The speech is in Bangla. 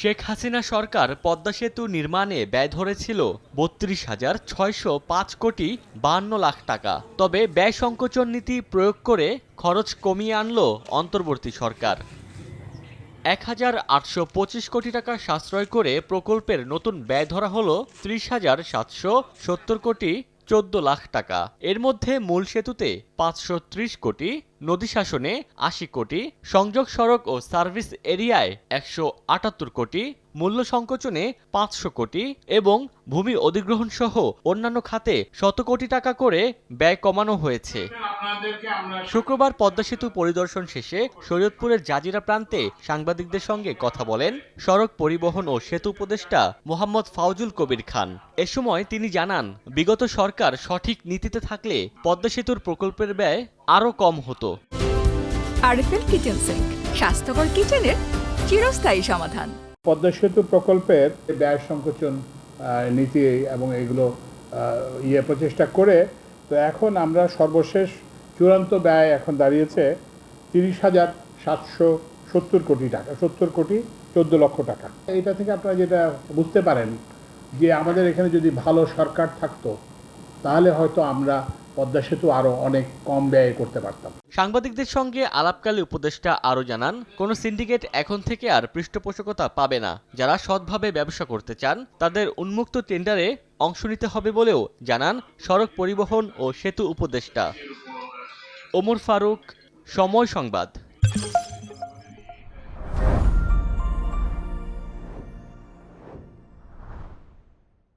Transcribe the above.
শেখ হাসিনা সরকার পদ্মা সেতু নির্মাণে ব্যয় ধরেছিল বত্রিশ হাজার ছয়শো পাঁচ কোটি বাহান্ন লাখ টাকা। তবে ব্যয় সংকোচন নীতি প্রয়োগ করে খরচ কমিয়ে আনল অন্তর্বর্তী সরকার। এক হাজার আটশো পঁচিশ কোটি টাকা সাশ্রয় করে প্রকল্পের নতুন ব্যয় ধরা হলো ত্রিশ হাজার সাতশো সত্তর কোটি চোদ্দ লাখ টাকা। এর মধ্যে মূল সেতুতে পাঁচশো ত্রিশ কোটি নদী শাসনে আশি কোটি সংযোগ সড়ক ও সার্ভিস এরিয়ায় একশো আটাত্তর কোটি মূল্য সংকোচনে পাঁচশো কোটি এবং ভূমি অধিগ্রহণ সহ অন্যান্য খাতে শত কোটি টাকা করে ব্যয় কমানো হয়েছে। শুক্রবার পদ্মা সেতু পরিদর্শন শেষে শরীয়তপুরের জাজিরা প্রান্তে সাংবাদিকদের সঙ্গে কথা বলেন সড়ক পরিবহন ও সেতু উপদেষ্টা মোহাম্মদ ফাউজুল কবির খান। এ সময় তিনি জানান বিগত সরকার সঠিক নীতিতে থাকলে পদ্মা সেতুর প্রকল্পের ব্যয় আরও কম হতো। আরএফএল কিচেন সিঙ্ক, স্বাস্থ্যকর কিচেনের চিরস্থায়ী সমাধান। পদ্মা সেতু প্রকল্পের ব্যয় সংকোচন নীতি এবং এগুলো ইয়ে প্রচেষ্টা করে, তো এখন আমরা সর্বশেষ চূড়ান্ত ব্যয় এখন দাঁড়িয়েছে তিরিশ হাজার সাতশো সত্তর কোটি টাকা, সত্তর কোটি চোদ্দ লক্ষ টাকা। এটা থেকে আপনারা যেটা বুঝতে পারেন যে আমাদের এখানে যদি ভালো সরকার থাকতো, তাহলে হয়তো আমরা পদ্মা সেতু আরও অনেক কম ব্যয় করতে পারতাম। সাংবাদিকদের সঙ্গে আলাপকালে উপদেষ্টা আরও জানান, কোন সিন্ডিকেট এখন থেকে আর পৃষ্ঠপোষকতা পাবে না। যারা সৎভাবে ব্যবসা করতে চান, তাদের উন্মুক্ত টেন্ডারে অংশ নিতে হবে বলেও জানান সড়ক পরিবহন ও সেতু উপদেষ্টা। ওমর ফারুক, সময় সংবাদ।